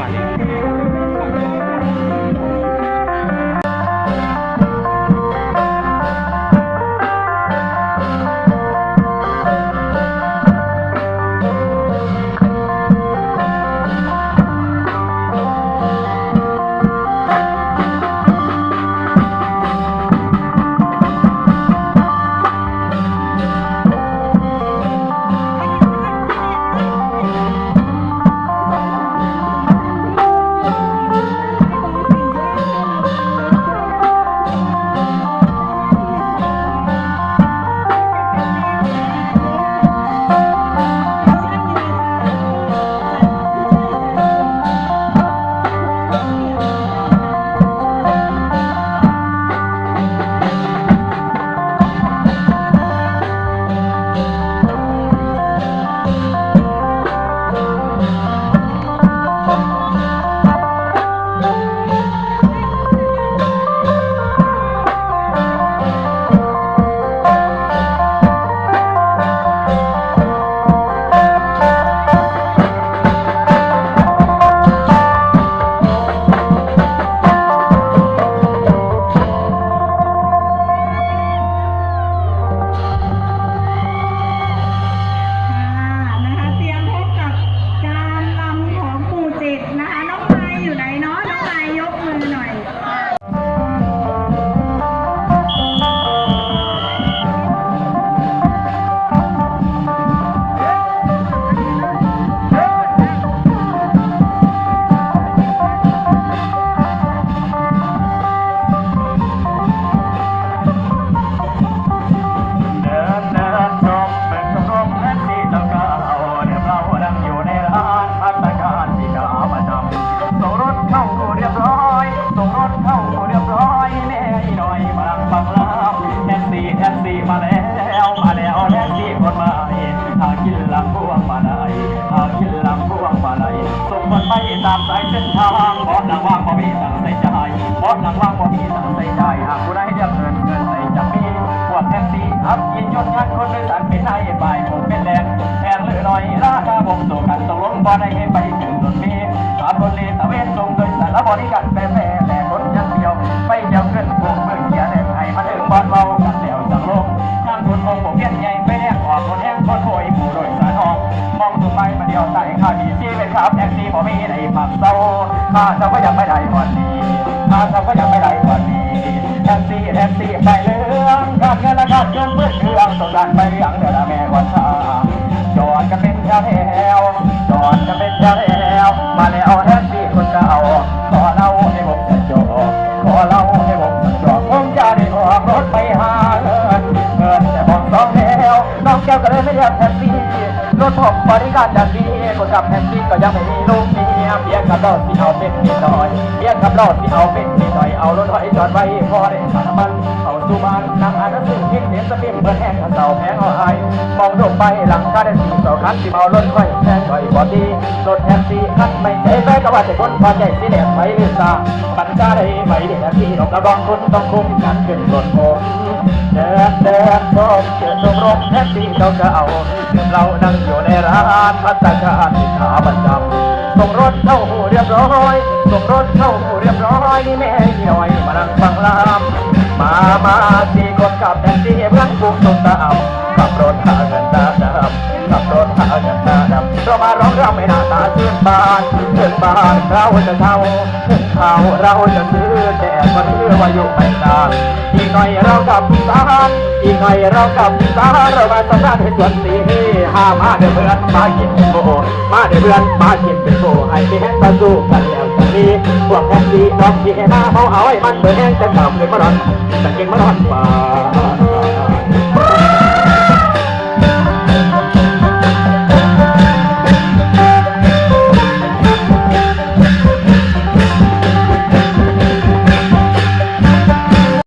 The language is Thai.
บัด ทางบอสนางว่างบ่มีสั่งใส่ใจบอสนางว่างบ่มีสั่งใส่ใจหากผู้ใดเรียกเงินเงินใส่จะมีพวกแท็กซี่อับยินยนต์ยันคนโดยสารเป็นไอ้บ่ายผมเป็นแรงแพงเลยหน่อยราคาผมสูงกันตกลงบ่ได้ให้ไปถึงรถเมล์ขับรถเลตะเวนส่งโดยสารบริการแปร ดียวใส่ข้าดีที่เป็นขับแท็กซี่บ่มีในปักเศร้าข้าทำก็ยังไม่ได้วันนี้ข้าทำก็ยังไม่ได้วันนี้แท็กซี่แท็กซี่ไปเรื่องขาดเงินและขาดเงินเมื่อเครื่องต้องการไปเลี้ยง น้องแก้วก็เลยไม่เรียกแท็กซี่รถผมบริการอย่างดีคนขับแท็กซี่ก็ยังไม่มีลูกเมียเพียงกับรถที่เอาเป็นนิดหน่อยเพียงกับรถที่เอาเป็นนิดหน่อยเอารถไว้จอดไว้พอได้ค่านมันเอาสู่บ้านนั่งอ่านหนังสือพิมพ์เห็นสปิมเปิดแห้งเสาแพงเอาไอมองลงไปหลังคาได้สี่เสาคันที่เมารถไว้แพงหน่อยบอดีรถแท็กซี่คันไม่ใช่แฟก็ว่าแต่คนพอใจสิเด็ดไว้หรือซาปัญญาได้ไหมเด็กที่ดอกกระบองคนต้องคุ้มกันขึ้นรถผม เดินเดินชมเกิดชมรมแท็กซี่เขาก็เอาเรานั่งอยู่ในร้านพัฒนาการที่ขาประจำส่งรถเข้าหูเรียบร้อยส่งรถเข้าหูเรียบร้อยนี่แม่หน่อยมานั่งฟังลามมามาสี่คนกับแท็กซี่เพื่อนกุ้งตุ่มตามขับรถหาเงินาดำเรามาร้องรำไม่หน้าตาชื่นบานชื่นบานเราจะเท่าถึงเขาเราจะซื้อแต่ก็เชื่อว่าอยู่ไม่นานอีกหน่อยเรากลับบ้านอีกหน่อยเรากลับบ้านเรามาสำราญให้สวนสีห้ามาเดือเพื่อนมากินโบมาเดือเพื่อนมากินเป็นโบให้ไม่แห้งตาสู้กันแล้วจะมีพวกแท็กซี่น้องที่ให้หน้าเขาเอาไว้มันเบื่อแห้งจะกลับเลยมาดอนจะเก่งมาดอนเปล่า